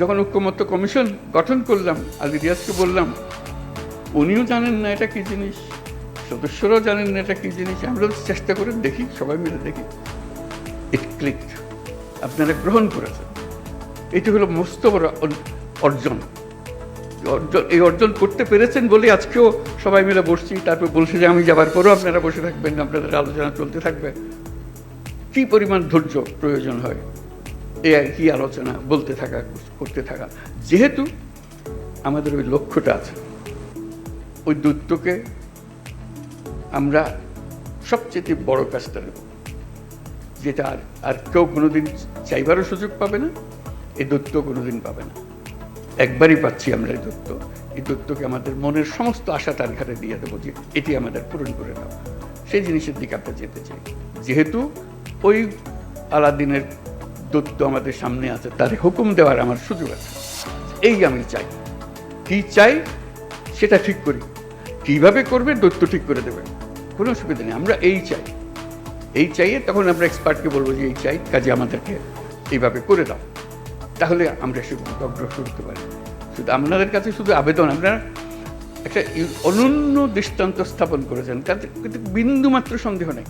যখন ঐক্যমত্য কমিশন গঠন করলাম, আলী রিয়াজকে বললাম, উনিও জানেন না এটা কী জিনিস? সদস্যরাও জানেন না এটা কী জিনিস? আমরা চেষ্টা করে দেখি, সবাই মিলে দেখি। ইট ক্লিক আপনারা গ্রহণ করেছেন। এটি হলো মস্ত বড় অর্জন। অর্জন, এই অর্জন করতে পেরেছেন বলে আজকেও সবাই মিলে বসছি, তারপর বলছে যে আমি যাবার পরেও আপনারা বসে থাকবেন, আপনাদের আলোচনা চলতে থাকবে। কি পরিমাণ ধৈর্য প্রয়োজন হয়? আর কি আলোচনা, বলতে থাকা, করতে থাকা। যেহেতু আমাদের ওই লক্ষ্যটা আছে, ওই দূতকে আমরা সবচেয়ে বড় কাজটা নেব। যেটা আর আর কেউ কোনোদিন চাইবারও সুযোগ পাবে না, এই দত্ত কোনোদিন পাবে না। একবারই পাচ্ছি আমরা এই দত্ত এই দত্তকে আমাদের মনের সমস্ত আশা তার ঘাটে দিয়ে দেবো যে এটি আমাদের পূরণ করে দাও সেই জিনিসের দিকে আমরা যেতে চাই। যেহেতু ওই আলাদিনের দত্ত আমাদের সামনে আছে তার হুকুম দেওয়ার আমার সুযোগ আছে। এই আমি চাই। কি চাই সেটা ঠিক করি। কীভাবে করবে দত্ত ঠিক করে দেবে। কোনো অসুবিধা নেই, আমরা এই চাই। এই চাইয়ে তখন আমরা এক্সপার্টকে বলব যে এই চাই, কাজে আমাদেরকে এইভাবে করে দাও। তাহলে আমরা সে অগ্রসর করতে পারি। শুধু আপনাদের কাছে শুধু আবেদন, আপনারা একটা অনন্য দৃষ্টান্ত স্থাপন করেছেন। তাতে কিন্তু বিন্দু মাত্র সন্দেহ নেই।